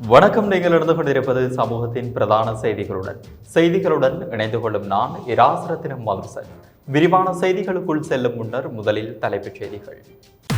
வணக்கம். நீங்கள் இருந்து கொண்டிருப்பது சமூகத்தின் பிரதான செய்திகளுடன். செய்திகளுடன் இணைந்து கொள்ளும் நான் இராசரத்தினம் மதுசன். விரிவான செய்திகளுக்குள் செல்லும் முன்னர் முதலில் தலைப்புச் செய்திகள்.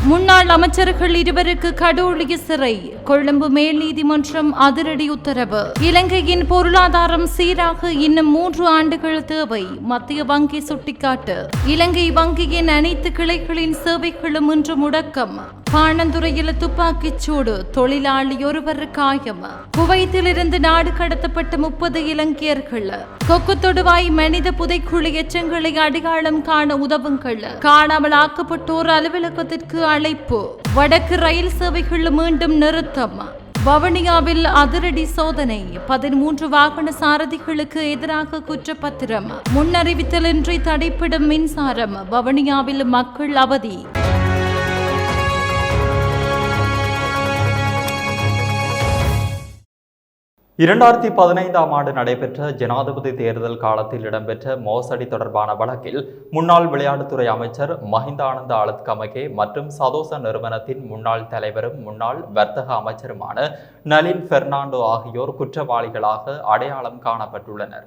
முன்னாள் அமைச்சர்கள் இருவருக்கு கடூழிய சிறை கொழும்பு மேல் நீதிமன்றம் அதிரடி உத்தரவு. இலங்கையின் பொருளாதாரம் சீராக இன்னும் மூன்று ஆண்டுகள் தேவை மத்திய வங்கி சுட்டிக்காட்டு. இலங்கை வங்கியின் அனைத்து கிளைகளின் சேவைகளும் இன்று முடக்கம். பாணந்துறையில் துப்பாக்கிச் சூடு தொழிலாளி ஒருவர் காயம். குவைத்திலிருந்து நாடு கடத்தப்பட்ட முப்பது இலங்கையர்கள். கொக்கு தொடுவாய் மனித புதைக்குழி எச்சங்களை அடையாளம் காண உதவுங்கள். காணாமல் ஆக்கப்பட்டோர் அலுவலகத்திற்கு அழைப்பு. வடக்கு ரயில் சேவைகள் மீண்டும் நிறுத்தம். வவுனியாவில் அதிரடி சோதனை. பதிமூன்று வாகன சாரதிகளுக்கு எதிராக குற்றப்பத்திரம். முன்னறிவித்தலின்றி தடைப்படும் மின்சாரம். வவுனியாவில் மக்கள் அவதி. இரண்டாயிரத்தி பதினைந்தாம் ஆண்டு நடைபெற்ற ஜனாதிபதி தேர்தல் காலத்தில் இடம்பெற்ற மோசடி தொடர்பான வழக்கில் முன்னாள் விளையாட்டுத்துறை அமைச்சர் மஹிந்த ஆனந்த அலத்கமகே மற்றும் சதோச நிறுவனத்தின் முன்னாள் தலைவரும் முன்னாள் வர்த்தக அமைச்சருமான நளின் பெர்னாண்டோ ஆகியோர் குற்றவாளிகளாக அடையாளம் காணப்பட்டுள்ளனர்.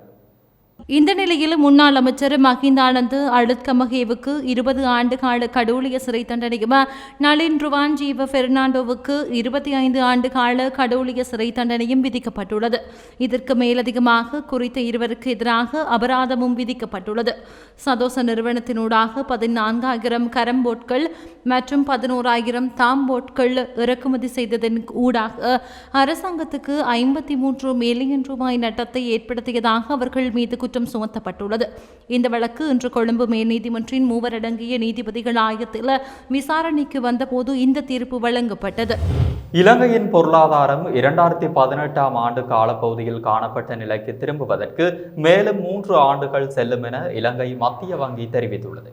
இந்த நிலையில் முன்னாள் அமைச்சர் மஹிந்தானந்த் அழுத்கமகேவுக்கு இருபது ஆண்டு கால கடூழிய சிறை தண்டனையும் நளின் ருவான்ஜீவ பெர்னாண்டோவுக்கு இருபத்தி ஐந்து ஆண்டு கால கடூழிய சிறை தண்டனையும் விதிக்கப்பட்டுள்ளது. இதற்கு மேலதிகமாக குறித்த இருவருக்கு எதிராக அபராதமும் விதிக்கப்பட்டுள்ளது. சதோச நிறுவனத்தினூடாக பதினான்காயிரம் கரம்போட்கள் மற்றும் பதினோராயிரம் தாம்போட்கள் இறக்குமதி செய்ததன் ஊடாக அரசாங்கத்துக்கு ஐம்பத்தி மூன்று மில்லியன் ரூபாய் நட்டத்தை ஏற்படுத்தியதாக அவர்கள் மீது குற்றம் சுமத்தப்பட்டுள்ளது. இந்த வழக்கு இன்று கொழும்பு மேல் நீதிமன்றின் நீதிபதிகள் ஆயத்தில் விசாரணைக்கு வந்தபோது இந்த தீர்ப்பு வழங்கப்பட்டது. இலங்கையின் பொருளாதாரம் இரண்டாயிரத்தி பதினெட்டாம் ஆண்டு காலப்பகுதியில் காணப்பட்ட நிலைக்கு திரும்புவதற்கு மேலும் மூன்று ஆண்டுகள் செல்லும் என இலங்கை மத்திய வங்கி தெரிவித்துள்ளது.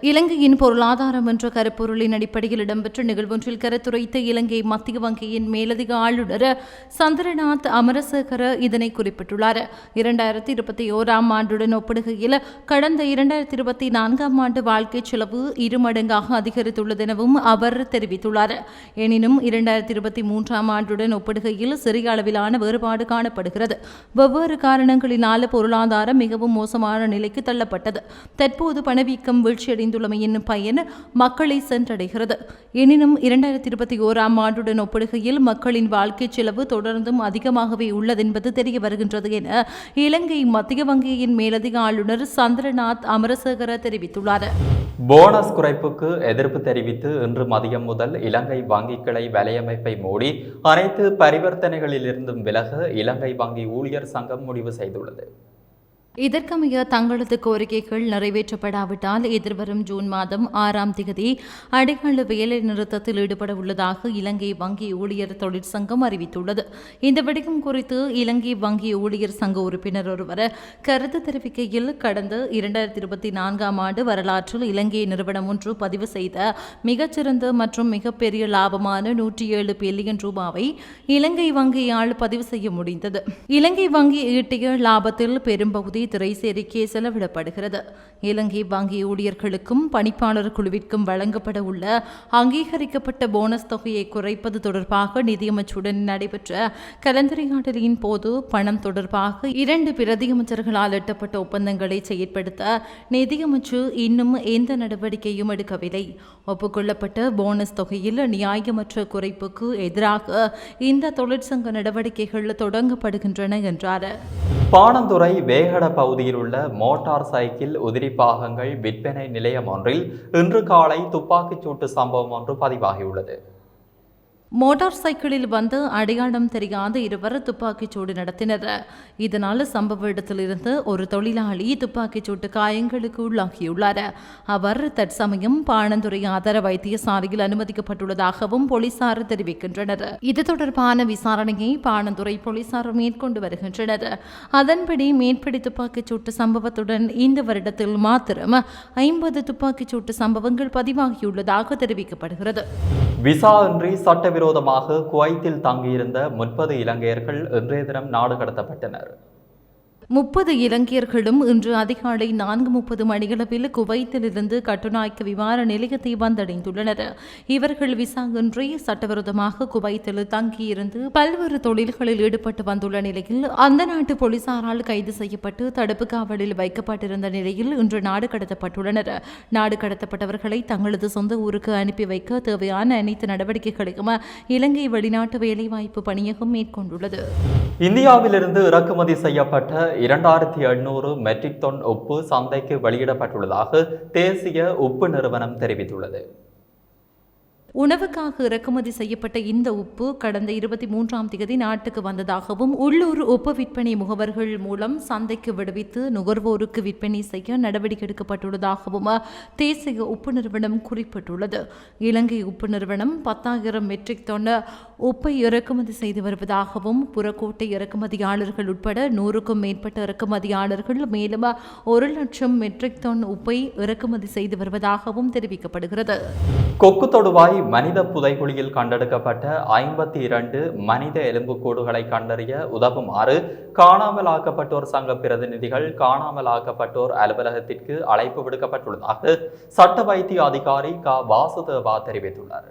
இலங்கையின் பொருளாதாரம் என்ற கருப்பொருளின் அடிப்படையில் இடம்பெற்ற நிகழ்வொன்றில் கருத்துரைத்த இலங்கை மத்திய வங்கியின் மேலதிக ஆளுநர் சந்திரநாத் அமரசேகர இதனை குறிப்பிட்டுள்ளார். இரண்டாயிரத்தி இருபத்தி ஓராம் ஆண்டுடன் ஒப்பிடுகையில் கடந்த இரண்டாயிரத்தி இருபத்தி நான்காம் ஆண்டு வாழ்க்கை செலவு இருமடங்காக அதிகரித்துள்ளது எனவும் அவர் தெரிவித்துள்ளார். எனினும் இரண்டாயிரத்தி இருபத்தி மூன்றாம் ஆண்டுடன் ஒப்பிடுகையில் சிறிய அளவிலான வேறுபாடு காணப்படுகிறது. வெவ்வேறு காரணங்களினால் பொருளாதாரம் மிகவும் மோசமான நிலைக்கு தள்ளப்பட்டது. தற்போது பணவீக்கம் வீழ்ச்சியடைந்துள்ளமையின் பயன் மக்களை சென்றடைகிறது. எனினும் இரண்டாயிரத்தி இருபத்தி ஓராம் ஆண்டுடன் ஒப்பிடுகையில் மக்களின் வாழ்க்கை செலவு தொடர்ந்தும் அதிகமாகவே உள்ளதென்பது தெரிய வருகின்றது என இலங்கை மத்திய வங்கியின் மேலதிக ஆளுநர் சந்திரநாத் அமரசேகர தெரிவித்துள்ளார். போனஸ் குறைப்புக்கு எதிர்ப்பு தெரிவித்து இன்று மதியம் முதல் இலங்கை வங்கி கிளை வலையமைப்பை மூடி அனைத்து பரிவர்த்தனைகளிலிருந்தும் விலக இலங்கை வங்கி ஊழியர் சங்கம் முடிவு செய்துள்ளது. இதற்கமைய தங்களது கோரிக்கைகள் நிறைவேற்றப்படாவிட்டால் எதிர்வரும் ஜூன் மாதம் ஆறாம் திகதி அடையாள வேலை நிறுத்தத்தில் ஈடுபட உள்ளதாக இலங்கை வங்கி ஊழியர் தொழிற்சங்கம் அறிவித்துள்ளது. இந்த விடயம் குறித்து இலங்கை வங்கி ஊழியர் சங்க உறுப்பினர் ஒருவர் கருத்து தெரிவிக்கையில் கடந்த இரண்டாயிரத்தி இருபத்தி நான்காம் ஆண்டு வரலாற்றில் இலங்கை நிறுவனம் ஒன்று பதிவு செய்த மிகச்சிறந்த மற்றும் மிகப்பெரிய லாபமான நூற்றி ஏழு பில்லியன் ரூபாவை இலங்கை வங்கியால் பதிவு செய்ய முடிந்தது. இலங்கை வங்கி ஈட்டிய லாபத்தில் பெரும்பகுதி திரைசேரிக்கே செலவிடப்படுகிறது. இலங்கை வங்கி ஊழியர்களுக்கும் பணிப்பாளர் குழுவிற்கும் வழங்கப்பட உள்ள அங்கீகரிக்கப்பட்ட போனஸ் தொகையை குறைப்பது தொடர்பாக நிதியமைச்சுடன் நடைபெற்ற கலந்துரையாடலின் போது பணம் தொடர்பாக இரண்டு பிரதியமைச்சர்களால் எட்டப்பட்ட ஒப்பந்தங்களை செயற்படுத்த நிதியமைச்சு இன்னும் எந்த நடவடிக்கையும் எடுக்கவில்லை. ஒப்புக்கொள்ளப்பட்ட போனஸ் தொகையில் நியாயமற்ற குறைப்புக்கு எதிராக இந்த தொழிற்சங்க நடவடிக்கைகள் தொடங்கப்படுகின்றன என்றார். பாணந்துறை வேகட பகுதியில் உள்ள மோட்டார் சைக்கிள் உதிரி பாகங்கள் விற்பனை நிலையம் ஒன்றில் இன்று காலை துப்பாக்கிச் சூட்டு சம்பவம் ஒன்று பதிவாகியுள்ளது. மோட்டார் சைக்கிளில் வந்து அடையாளம் தெரியாத இருவர் துப்பாக்கிச் சூடு நடத்தினர். இதனால் சம்பவ இடத்திலிருந்து ஒரு தொழிலாளி துப்பாக்கிச் சூட்டு காயங்களுக்கு உள்ளாகியுள்ளார். அவர் தற்சமயம் பாணந்துறை ஆதார வைத்தியசாலையில் அனுமதிக்கப்பட்டுள்ளதாகவும் போலீசார் தெரிவிக்கின்றனர். இது தொடர்பான விசாரணையை பாணந்துறை போலீசார் மேற்கொண்டு வருகின்றனர். அதன்படி மேற்படி துப்பாக்கிச் சூட்டு சம்பவத்துடன் இந்த வருடத்தில் மாத்திரம் ஐம்பது துப்பாக்கிச் சூட்டு சம்பவங்கள் பதிவாகியுள்ளதாக தெரிவிக்கப்படுகிறது. விசா இன்றி சட்டவிரோதமாக குவைத்தில் தங்கியிருந்த முப்பது இலங்கையர்கள் இன்றைய தினம் நாடு கடத்தப்பட்டனர். முப்பது இலங்கையர்களும் இன்று அதிகாலை நான்கு முப்பது மணியளவில் குவைத்திலிருந்து கட்டுநாயக்க விமான நிலையத்தை வந்தடைந்துள்ளனர். இவர்கள் விசா இன்றி சட்டவிரோதமாக குவைத்தில் தங்கியிருந்து பல்வேறு தொழில்களில் ஈடுபட்டு வந்துள்ள நிலையில் அந்த நாட்டு போலீசாரால் கைது செய்யப்பட்டு தடுப்பு காவலில் வைக்கப்பட்டிருந்த நிலையில் இன்று நாடு கடத்தப்பட்டுள்ளனர். நாடு கடத்தப்பட்டவர்களை தங்களது சொந்த ஊருக்கு அனுப்பி வைக்க தேவையான அனைத்து நடவடிக்கைகளையும் இலங்கை வெளிநாட்டு வேலைவாய்ப்பு பணியகம் மேற்கொண்டுள்ளது. இந்தியாவிலிருந்து இறக்குமதி செய்யப்பட்ட இரண்டாயிரத்தி எண்ணூறு மெட்ரிக் டன் உப்பு சந்தைக்கு வெளியிடப்பட்டுள்ளதாக தேசிய உப்பு நிறுவனம் தெரிவித்துள்ளது. உணவுக்காக இறக்குமதி செய்யப்பட்ட இந்த உப்பு கடந்த இருபத்தி மூன்றாம் தேதி நாட்டுக்கு வந்ததாகவும் உள்ளூர் உப்பு விற்பனை முகவர்கள் மூலம் சந்தைக்கு விடுவித்து நுகர்வோருக்கு விற்பனை செய்ய நடவடிக்கை எடுக்கப்பட்டுள்ளதாகவும் தேசிய உப்பு நிறுவனம் குறிப்பிட்டுள்ளது. இலங்கை உப்பு நிறுவனம் பத்தாயிரம் மெட்ரிக் டன் உப்பை இறக்குமதி செய்து வருவதாகவும் புறக்கோட்டை இறக்குமதியாளர்கள் உட்பட நூறுக்கும் மேற்பட்ட இறக்குமதியாளர்கள் மேலும் ஒரு லட்சம் மெட்ரிக் டன் உப்பை இறக்குமதி செய்து வருவதாகவும் தெரிவிக்கப்படுகிறது. கொக்கு தொடுவாய் மனித புதைகுழியில் கண்டெடுக்கப்பட்ட ஐம்பத்தி இரண்டு மனித எலும்புக்கூடுகளை கண்டறிய உதவுமாறு காணாமல் ஆக்கப்பட்டோர் சங்க பிரதிநிதிகள் காணாமல் ஆக்கப்பட்டோர் அலுவலகத்திற்கு அழைப்பு விடுக்கப்பட்டுள்ளதாக சட்ட வைத்திய அதிகாரி க. வாசுதேவா தெரிவித்துள்ளார்.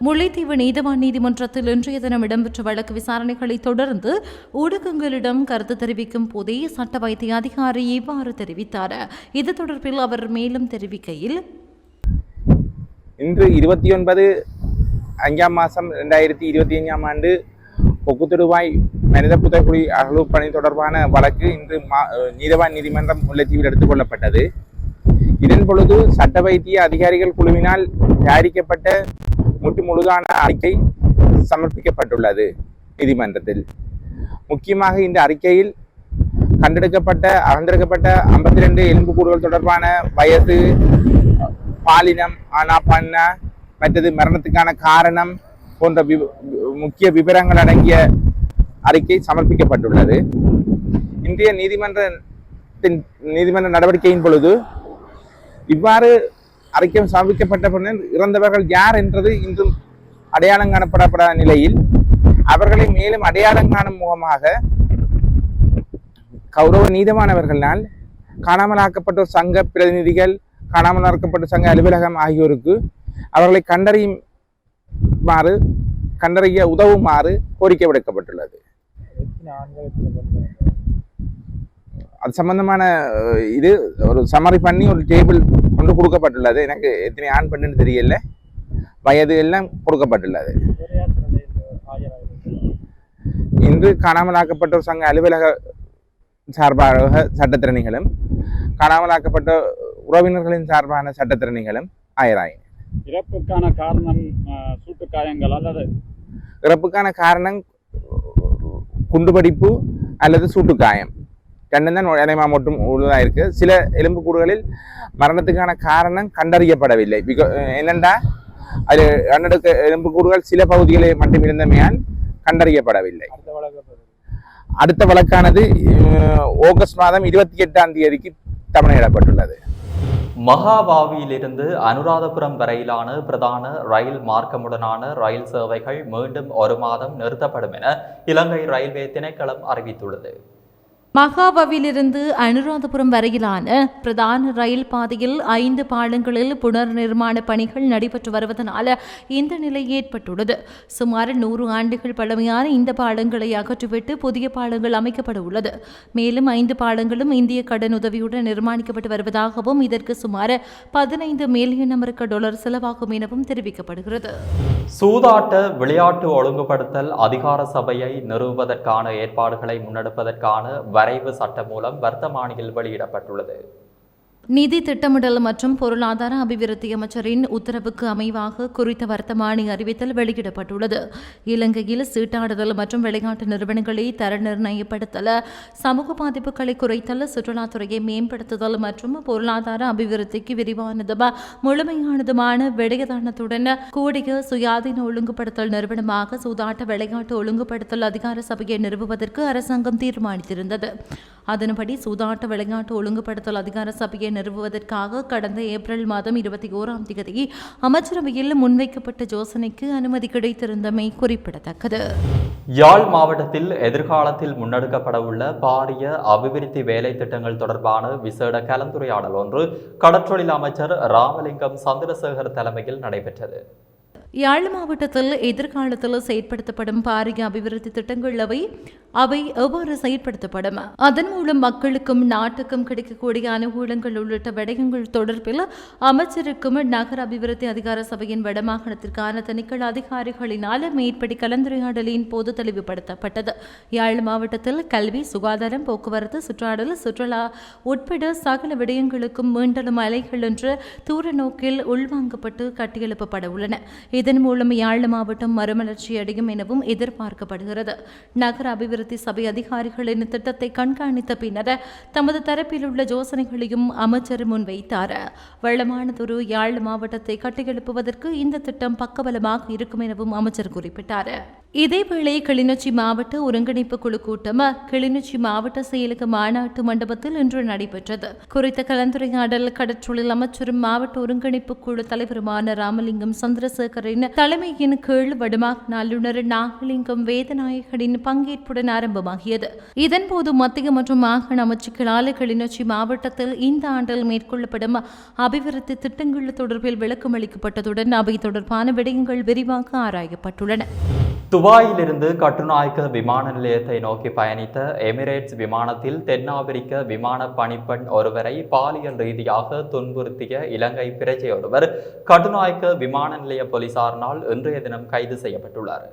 முல்லைத்தீவு நீதவான் நீதிமன்றத்தில் இன்றைய தினம் இடம்பெற்ற வழக்கு விசாரணைகளை தொடர்ந்து ஊடகங்களிடம் கருத்து தெரிவிக்கும் போதே சட்ட வைத்திய அதிகாரி இவ்வாறு தெரிவித்தார். இது தொடர்பில் அவர் மேலும் தெரிவிக்கையில் இன்று இருபத்தி ஒன்பது அஞ்சாம் மாதம் ரெண்டாயிரத்தி இருபத்தி அஞ்சாம் ஆண்டு கொக்குத்தொடுவாய் மனித புத்தகுடி அகழ்வு பணி தொடர்பான வழக்கு இன்று மா நீதவான் நீதிமன்றம் முல்லைத்தீவில் எடுத்துக்கொள்ளப்பட்டது. இதன் பொழுது சட்ட வைத்திய அதிகாரிகள் குழுவினால் தயாரிக்கப்பட்ட முட்டு முழுதான அறிக்கை சமர்ப்பிக்கப்பட்டுள்ளது நீதிமன்றத்தில். முக்கியமாக இந்த அறிக்கையில் கண்டெடுக்கப்பட்ட அகழ்ந்தெடுக்கப்பட்ட ஐம்பத்தி ரெண்டு எலும்புக்கூடுகள் தொடர்பான வயது பாலினம் ஆனா பண்ண மற்றது மரணத்துக்கான காரணம் போன்ற வி முக்கிய விவரங்கள் அடங்கிய அறிக்கை சமர்ப்பிக்கப்பட்டுள்ளது. இந்திய நீதிமன்றத்தின் நீதிமன்ற நடவடிக்கையின் பொழுது இவ்வாறு அறிக்கை சமர்ப்பிக்கப்பட்ட பின்னர் இறந்தவர்கள் யார் என்றது இன்றும் அடையாளம் காணப்படப்படாத நிலையில் அவர்களை மேலும் அடையாளம் காணும் முகமாக கௌரவ நீதமானவர்களால் காணாமலாக்கப்பட்டோர் சங்க பிரதிநிதிகள் காணாமல் நடக்கப்பட்ட சங்க அலுவலகம் ஆகியோருக்கு அவர்களை கண்டறியுமாறு கண்டறிய உதவுமாறு கோரிக்கை விடுக்கப்பட்டுள்ளது. அது சம்பந்தமான இது ஒரு சம்மரி பண்ணி ஒரு டேபிள் கொண்டு கொடுக்கப்பட்டுள்ளது. எனக்கு எத்தனை ஆண் பெண்ணுன்னு தெரியல. வயது எல்லாம் கொடுக்கப்பட்டுள்ளது. இன்று காணாமலாக்கப்பட்டோர் சங்க அலுவலக சார்பாக சட்டத்திறனிகளும் காணாமலாக்கப்பட்ட உறவினர்களின் சார்பான சட்டத்திறனிகளும் ஆயராயின. இறப்புக்கான காரணம் அஹ், சூட்டுக் காயங்கள் அல்லது? இறப்புக்கான காரணம் குண்டுபடிப்பு அல்லது சூட்டுக்காயம். ரெண்டும் தான் இடைமா மட்டும் உள்ளதாக இருக்கு. சில எலும்புக்கூடுகளில் மரணத்துக்கான காரணம் கண்டறியப்படவில்லை. பிகா என்னென்றா அது அன்னடுக்க எலும்புக்கூடுகள் சில பகுதிகளில் மட்டும் இருந்தமையால் கண்டறியப்படவில்லை. அடுத்த வழக்கு அடுத்த வழக்கானது ஆகஸ்ட் மாதம் இருபத்தி எட்டாம் தேதிக்கு தமிழிடப்பட்டுள்ளது மகாபாவியிலிருந்து அனுராதபுரம் வரையிலான பிரதான ரயில் மார்க்கமுடனான ரயில் சேவைகள் மீண்டும் ஒரு மாதம் நிறுத்தப்படும் என இலங்கை ரயில்வே திணைக்களம் அறிவித்துள்ளது. மகாபவிலிருந்து அனுராதபுரம் வரையிலான பிரதான ரயில் பாதையில் ஐந்து பாலங்களில் புனர் நிர்மாண பணிகள் நடைபெற்று வருவதனால் இந்த நிலை ஏற்பட்டுள்ளது. சுமார் நூறு ஆண்டுகள் பழமையான இந்த பாலங்களை அகற்றிவிட்டு புதிய பாலங்கள் அமைக்கப்பட உள்ளது. மேலும் ஐந்து பாலங்களும் இந்திய கடன் உதவியுடன் நிர்மாணிக்கப்பட்டு வருவதாகவும் இதற்கு சுமார் பதினைந்து மில்லியன் அமெரிக்க டாலர் செலவாகும் எனவும் தெரிவிக்கப்படுகிறது. சூதாட்ட விளையாட்டு ஒழுங்குபடுத்தல் அதிகார சபையை நிறுவுவதற்கான ஏற்பாடுகளை முன்னெடுப்பதற்கான வரைவு சட்டம் மூலம் வர்த்தமானியில் வெளியிடப்பட்டுள்ளது. நிதி திட்டமிடல் மற்றும் பொருளாதார அபிவிருத்தி அமைச்சரின் உத்தரவுக்கு அமைவாக குறித்த வர்த்தமானி அறிவித்தல் வெளியிடப்பட்டுள்ளது. இலங்கையில் சீட்டாடுதல் மற்றும் விளையாட்டு நிறுவனங்களை தர நிர்ணயப்படுத்தல் சமூக பாதிப்புகளை குறைத்தல் சுற்றுலாத்துறையை மேம்படுத்துதல் மற்றும் பொருளாதார அபிவிருத்திக்கு விரிவானதும் முழுமையானதுமான விடயதானத்துடன் கூடிய சுயாதீன ஒழுங்குபடுத்தல் நிறுவனமாக சூதாட்ட விளையாட்டு ஒழுங்குபடுத்தல் அதிகார சபையை நிறுவுவதற்கு அரசாங்கம் தீர்மானித்திருந்தது. அதன்படி சூதாட்ட விளையாட்டு ஒழுங்குபடுத்தல் அதிகார சபையை நிறுவுவதற்காக கடந்த ஏப்ரல் மாதம் இருபத்தி ஓராம் தேதி அமைச்சரவையில் முன்வைக்கப்பட்ட யோசனைக்கு அனுமதி கிடைத்திருந்தமை குறிப்பிடத்தக்கது. யாழ் மாவட்டத்தில் எதிர்காலத்தில் முன்னெடுக்கப்பட உள்ள பாரிய அபிவிருத்தி வேலை திட்டங்கள் தொடர்பான விசேட கலந்துரையாடல் ஒன்று கடற்றொழில் அமைச்சர் ராமலிங்கம் சந்திரசேகர் தலைமையில் நடைபெற்றது. யாழ் மாவட்டத்தில் எதிர்காலத்தில் செயற்படுத்தப்படும் பாரிய அபிவிருத்தி திட்டங்கள் அவை அவை எவ்வாறு செயற்படுத்தப்படும்? அதன் மூலம் மக்களுக்கும் நாட்டுக்கும் கிடைக்கக்கூடிய அனுகூலங்கள் உள்ளிட்ட விடயங்கள் தொடர்பில் அமைச்சருக்கும் நகர அபிவிருத்தி அதிகார சபையின் வடமாகாணத்திற்கான திணைக்கள அதிகாரிகளினால் மேற்படி கலந்துரையாடலின் போது தெளிவுபடுத்தப்பட்டது. யாழ் மாவட்டத்தில் கல்வி சுகாதாரம் போக்குவரத்து சுற்றாடல் சுற்றுலா உட்பட சகல விடயங்களுக்கும் மீண்டலும் அலைகள் என்ற தூர நோக்கில் உள்வாங்கப்பட்டு கட்டியெழுப்பப்பட உள்ளன. இதன் மூலம் யாழ் மாவட்டம் மறுமலர்ச்சி அடையும் எனவும் எதிர்பார்க்கப்படுகிறது. நகர அபிவிருத்தி சபை அதிகாரிகளின் திட்டத்தை கண்காணித்த பின்னர் தமது தரப்பில் உள்ள யோசனைகளையும் அமைச்சர் முன்வைத்தார். வளமானதொரு யாழ் மாவட்டத்தை கட்டியெழுப்புவதற்கு இந்த திட்டம் பக்கபலமாக இருக்கும் எனவும் அமைச்சர் குறிப்பிட்டார். இதேவேளை கிளிநொச்சி மாவட்ட ஒருங்கிணைப்பு குழு கூட்டம் கிளிநொச்சி மாவட்ட செயலக மாநாட்டு மண்டபத்தில் இன்று நடைபெற்றது. குறித்த கலந்துரையாடல் கடற்றொழில் அமைச்சரும் மாவட்ட ஒருங்கிணைப்பு குழு தலைவருமான ராமலிங்கம் சந்திரசேகரின் தலைமையின் கீழ் வடமாகாண ஆளுநர் நாகலிங்கம் வேதநாயகனின் பங்கேற்புடன் ஆரம்பமாகியது. இதன்போது மத்திய மற்றும் மாகாண அமைச்சுக்களால் கிளிநொச்சி மாவட்டத்தில் இந்த ஆண்டில் மேற்கொள்ளப்படும் அபிவிருத்தி திட்டங்கள் தொடர்பில் விளக்கம் அளிக்கப்பட்டதுடன் அவை தொடர்பான விடயங்கள் விரிவாக ஆராயப்பட்டுள்ளன. துபாயிலிருந்து கட்டுநாயக்க விமான நிலையத்தை நோக்கி பயணித்த எமிரேட்ஸ் விமானத்தில் தென்னாப்பிரிக்க விமான பணிப்பெண் ஒருவரை பாலியல் ரீதியாக துன்புறுத்திய இலங்கை பிரஜை ஒருவர் கட்டுநாயக்க விமான நிலைய போலீசாரினால் இன்றைய தினம் கைது செய்யப்பட்டுள்ளார்.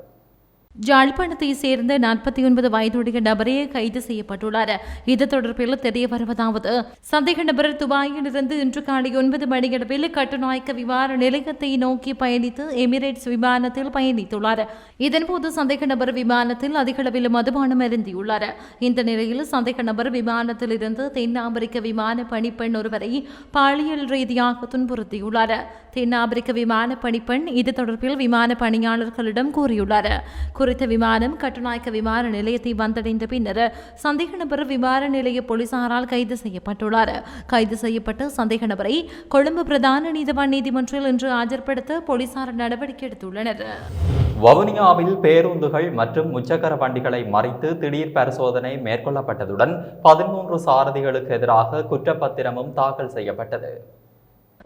ஜாழ்ப்பாணத்தை சேர்ந்த நாற்பத்தி ஒன்பது வயதுடைய நபரே கைது செய்யப்பட்டுள்ளார். இது தொடர்பில் தெரிய வருவதாவது சந்தேக நபர் துபாயிலிருந்து இன்று காலை ஒன்பது மணியளவில் கட்டுநாயக்க விமான நிலையத்தை நோக்கி பயணித்து எமிரேட்ஸ் விமானத்தில் பயணித்துள்ளார். இதன்போது சந்தேக நபர் விமானத்தில் அதிக அளவில் மதுபானம் அருந்தியுள்ளார். இந்த நிலையில் சந்தேக நபர் விமானத்தில் இருந்து தென்னாப்பிரிக்க விமான பணிப்பெண் ஒருவரை பாலியல் ரீதியாக துன்புறுத்தியுள்ளார். தென்னாப்பிரிக்க விமான பணிப்பெண் இது தொடர்பில் விமான பணியாளர்களிடம் கூறியுள்ளார். குறித்த விமானம் கட்டுநாயக்க விமான நிலையத்தை வந்தடைந்த பின்னர் சந்தேக நபர் விமான நிலைய போலீசாரால் கைது செய்யப்பட்டுள்ளார். கைது செய்யப்பட்ட சந்தேக நபரை கொழும்பு பிரதான நீதிவான் நீதிமன்றில் இன்று ஆஜர்படுத்த போலீசார் நடவடிக்கை எடுத்துள்ளனர். வவுனியாவில் பேருந்துகள் மற்றும் முச்சக்கர வண்டிகளை மறித்து திடீர் பரிசோதனை மேற்கொள்ளப்பட்டதுடன் பதிமூன்று சாரதிகளுக்கு எதிராக குற்றப்பத்திரமும் தாக்கல் செய்யப்பட்டது.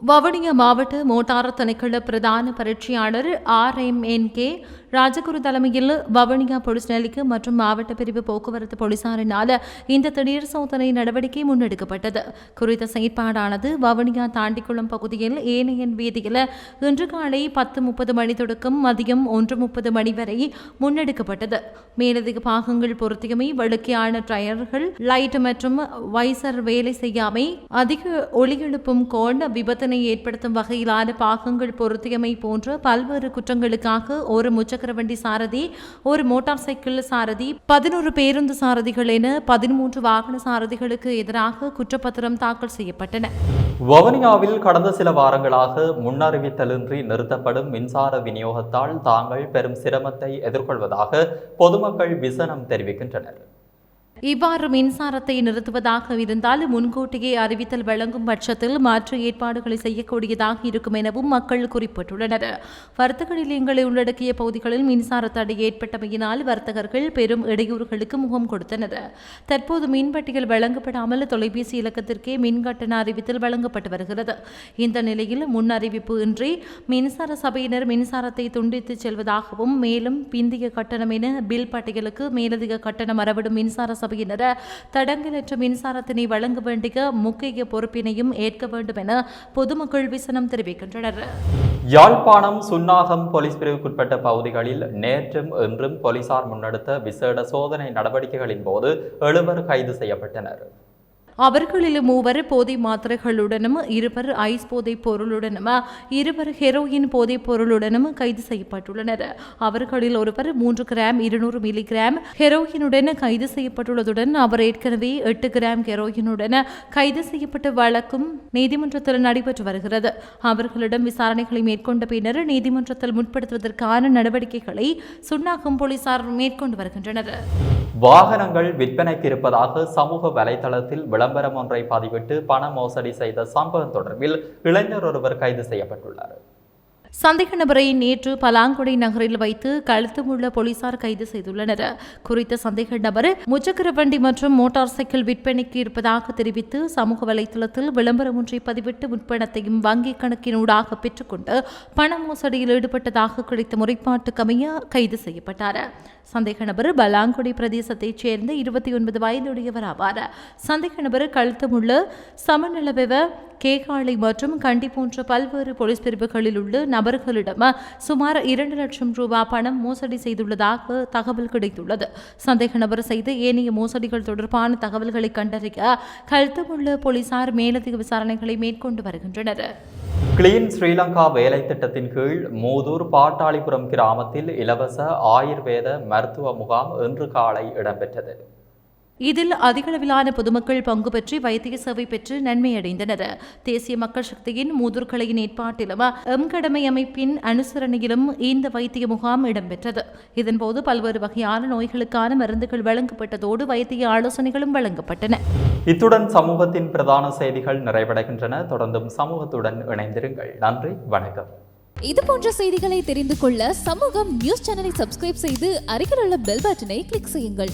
வவுனியா மாவட்ட மோட்டார் திணைக்கள பிரதான பரீட்சையாளர் R M N K Rajaguru தலைமையில் வவுனியா போலீஸ் நிலைக்கு மற்றும் மாவட்ட பிரிவு போக்குவரத்து போலீசாரினால் இந்த திடீர் சோதனை நடவடிக்கை முன்னெடுக்கப்பட்டது. குறித்த செயற்பாடானது வவுனியா தாண்டிக்குளம் பகுதியில் ஏனையன் வீதியில் இன்று காலை பத்து முப்பது மணி தொடக்கம் மதியம் ஒன்று முப்பது மணி வரை முன்னெடுக்கப்பட்டது. மேலதிக பாகங்கள் பொருத்தியமை வழுக்கையான டயர்கள் லைட் மற்றும் வைசர் வேலை செய்யாமை அதிக ஒளி எழுப்பும் கோண் விபத்தினை ஏற்படுத்தும் வகையிலான பாகங்கள் பொருத்தியமை போன்ற பல்வேறு குற்றங்களுக்காக ஒரு முச்ச வண்டி சாரதி ஒரு மோட்டார் சைக்கிள் சாரதி பதினோரு பேருந்து சாரதிகள் என பதிமூன்று வாகன சாரதிகளுக்கு எதிராக குற்றப்பத்திரம் தாக்கல் செய்யப்பட்டன. வவுனியாவில் கடந்த சில வாரங்களாக முன்னறிவித்தலின்றி நிறுத்தப்படும் மின்சார விநியோகத்தால் தாங்கள் பெரும் சிரமத்தை எதிர்கொள்வதாக பொதுமக்கள் விசனம் தெரிவிக்கின்றனர். இவ்வாறு மின்சாரத்தை நிறுத்துவதாக இருந்தால் முன்கூட்டியே அறிவித்தல் வழங்கும் பட்சத்தில் மாற்று ஏற்பாடுகளை செய்யக்கூடியதாக இருக்கும் எனவும் மக்கள் குறிப்பிட்டுள்ளனர். வர்த்தக நிலையங்களை உள்ளடக்கிய பகுதிகளில் மின்சார தடை ஏற்பட்டமையினால் வர்த்தகர்கள் பெரும் இடையூறுகளுக்கு முகம் கொடுத்தனர். தற்போது மின்பட்டியல் வழங்கப்படாமல் தொலைபேசி இலக்கத்திற்கே மின் கட்டண அறிவித்தல் வழங்கப்பட்டு வருகிறது. இந்த நிலையில் முன் அறிவிப்பு இன்றி மின்சார சபையினர் மின்சாரத்தை துண்டித்துச் செல்வதாகவும் மேலும் பிந்திய கட்டணம் என பில் பட்டியலுக்கு மேலதிக கட்டணம் அறவிடும் மின்சார சபை சபையினர் தடங்கலற்ற மின்சாரத்தினை வழங்க வேண்டிய முக்கிய பொறுப்பினையும் ஏற்க வேண்டும் என பொதுமக்கள் விசனம் தெரிவிக்கின்றனர். யாழ்ப்பாணம் சுன்னாகம் போலீஸ் பிரிவுக்குட்பட்ட பகுதிகளில் நேற்றும் இன்றும் போலீசார் முன்னெடுத்த விசேட சோதனை நடவடிக்கைகளின் போது எழுவர் கைது செய்யப்பட்டனர். அவர்களில் மூவர் போதை மாத்திரைகளுடனும் இருவர் ஐஸ் போதைப் பொருளுடனும் இருவர் ஹெரோயின் போதைப் பொருளுடனும் கைது செய்யப்பட்டுள்ளனர். அவர்களில் ஒருவர் மூன்று கிராம் இருநூறு மில்லி கிராம் ஹெரோயினுடன் கைது செய்யப்பட்டுள்ளதுடன் அவர் ஏற்கனவே எட்டு கிராம் ஹெரோயினுடன் கைது செய்யப்பட்ட வழக்கும் நீதிமன்றத்தில் நடைபெற்று வருகிறது. அவர்களிடம் விசாரணைகளை மேற்கொண்ட பின்னர் நீதிமன்றத்தில் முற்படுத்துவதற்கான நடவடிக்கைகளை சுன்னாகம் போலீசார் மேற்கொண்டு வருகின்றனர். வாகனங்கள் விற்பனைக்கு இருப்பதாக சமூக வலைதளத்தில் விளம்பரம் ஒன்றை பதிவிட்டு பண மோசடி செய்த சம்பவம் தொடர்பில் இளைஞர் ஒருவர் கைது செய்யப்பட்டுள்ளார். சந்தேக நபரை நேற்று பலாங்குடி நகரில் வைத்து கழுத்துமுள்ள போலீசார் கைது செய்துள்ளனர். குறித்த சந்தேக நபர் முச்சக்கர வண்டி மற்றும் மோட்டார் சைக்கிள் விற்பனைக்கு இருப்பதாக தெரிவித்து சமூக வலைதளத்தில் விளம்பரம் ஒன்றை பதிவிட்டு முற்பணத்தையும் வங்கிக் கணக்கினூடாக பெற்றுக்கொண்டு பண மோசடியில் ஈடுபட்டதாக கிடைத்த முறைப்பாட்டுக்கமைய கைது செய்யப்பட்டார். சந்தேக நபர் பலாங்குடி பிரதேசத்தைச் சேர்ந்த இருபத்தி ஒன்பது வயதுடையவர் ஆவார். சந்தேக நபர் கழுத்துமுள்ள சமநலவெவ கேகாலை மற்றும் கண்டி போன்ற பல்வேறு போலீஸ் பிரிவுகளில் உள்ள நபர்களிடம் சுமார் இரண்டு லட்சம் ரூபாய் பணம் மோசடி செய்துள்ளதாக தகவல் கிடைத்துள்ளது. சந்தேக நபர் செய்த ஏனைய மோசடிகள் தொடர்பான தகவல்களை கண்டறிய கழுத்தமுள்ள போலீசார் மேலதிக விசாரணைகளை மேற்கொண்டு வருகின்றனர். கிளீன் ஸ்ரீலங்கா வேலை திட்டத்தின் கீழ் மூதூர் பாட்டாளிபுரம் கிராமத்தில் இலவச ஆயுர்வேத மருத்துவ முகாம் இன்று காலை இடம்பெற்றது. இதில் அதிகளவிலான பொதுமக்கள் பங்கு பெற்று வைத்திய சேவை பெற்று நன்மையடைந்தனர். தேசிய மக்கள் சக்தியின் மூதூர்கலையின் ஏற்பாட்டிலும் எம் கடமை அமைப்பின் அனுசரணையிலும் இந்த வைத்திய முகாம் இடம்பெற்றது. இதன்போது பல்வேறு வகையான நோய்களுக்கான மருந்துகள் வழங்கப்பட்டதோடு வைத்திய ஆலோசனைகளும் வழங்கப்பட்டன. இத்துடன் சமூகத்தின் பிரதான செய்திகள் நிறைவடைகின்றன. தொடர்ந்தும் சமூகத்துடன் இணைந்திருங்கள். நன்றி வணக்கம். இது போன்ற செய்திகளை தெரிந்து கொள்ள சமூகம் நியூஸ் சேனலை சப்ஸ்கிரைப் செய்து அருகில் உள்ள பெல் பட்டனை கிளிக் செய்யுங்கள்.